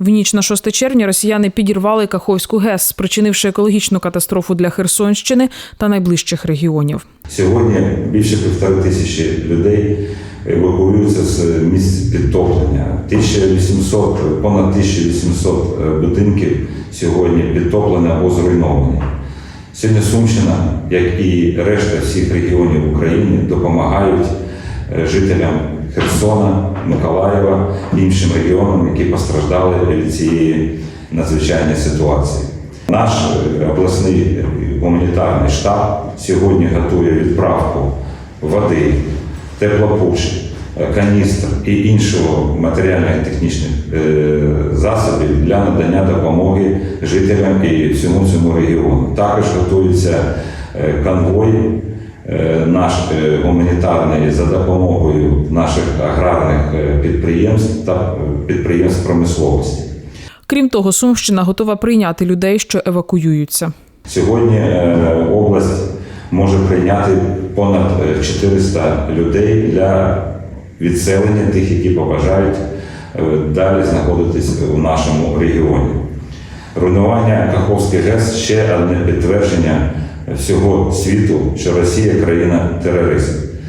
В ніч на 6 червня росіяни підірвали Каховську ГЕС, спричинивши екологічну катастрофу для Херсонщини та найближчих регіонів. Сьогодні більше півтори тисячі людей евакуюються з місць підтоплення. 1800, понад 1800 будинків сьогодні підтоплені або зруйновані. Сьогодні Сумщина, як і решта всіх регіонів України, допомагають е, жителям Херсона, Миколаєва іншим регіонам, які постраждали від цієї надзвичайної ситуації. Наш е, обласний гуманітарний штаб сьогодні готує відправку води, теплопуші, е, каністр і іншого матеріальних технічних е, засобів для надання допомоги жителям і всьому цьому регіону. Також готується е, конвой е, наш е, гуманітарний за допомогою наших аграрних е, підприємств та е, підприємств промисловості. Крім того, Сумщина готова прийняти людей, що евакуюються. Сьогодні область може прийняти понад е, 400 людей для відселення тих, які побажають далі знаходитись у нашому регіоні. Руйнування Каховських ГЕС ще одне підтвердження всього світу, що Росія країна терорист.